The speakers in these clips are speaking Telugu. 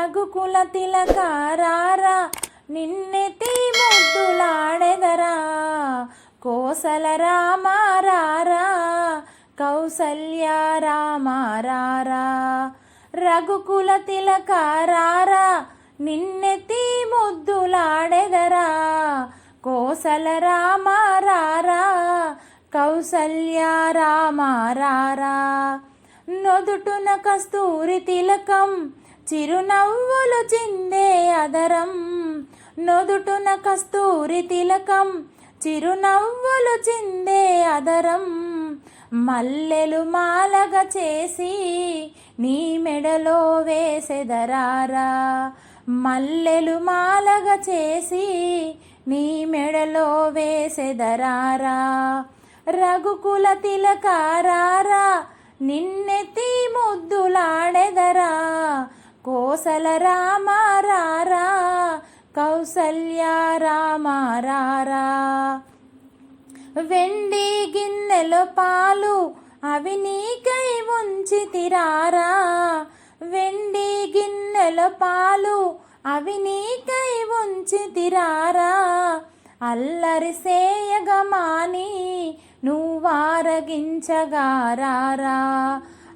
రఘుకుల తిలకారారా నిన్నెతి ముద్దులాడెదరా కోసల రామారారా కౌసల్య రామారారా రఘుకుల తిలకారారా నిన్నెతి ముద్దులాడెదరా కోసల రామారారా కౌసల్య రామారారా నొదుటున కస్తూరి తిలకం చిరునవ్వులు చిందే అదరం నొదుటున కస్తూరి తిలకం. చిరునవ్వులు చిందే అదరం మల్లెలు మాలగ చేసి నీ మెడలో వేసెదరారా మల్లెలు మాలగ చేసి నీ మెడలో వేసెదరారా రఘుకుల తిలకారారా నిన్నెత్తి ముద్దులాడెదరా. కోసల రామారారా కౌసల్య రామారారా వెండి గిన్నెలో పాలు అవి నీకై ఉంచి తిరారా వెండి గిన్నెల పాలు అవి నీకై ఉంచి తిరారా అల్లరి సేయగమాని నువ్వారగించగారారా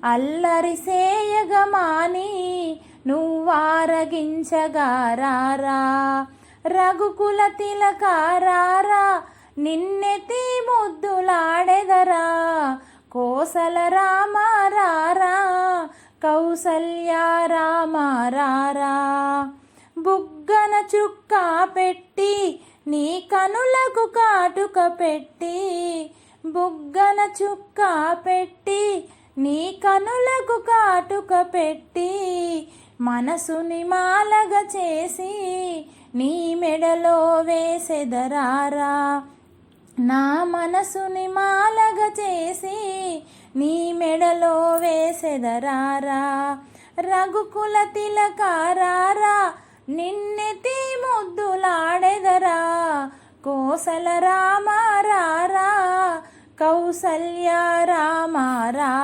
అల్లరి సేయగమాని నువ్వారగించగారారా రఘుకుల తిలకారారా? నిన్నెతి ముద్దులాడెదరా? కోసల రామారారా? కౌసల్యారామారారా బుగ్గన చుక్క పెట్టి నీ కనులకు కాటుక పెట్టి బుగ్గన చుక్క పెట్టి నీ కనులకు కాటుక పెట్టి మనసుని మాలగ చేసి నీ మెడలో వేసెదరారా. నా మనసుని మాలగ చేసి నీ మెడలో వేసెదరారా. రఘుకుల తిలకారారా నిన్నెతి ముద్దులాడెదరా. కోసల రామారారా కౌసల్య రామారా.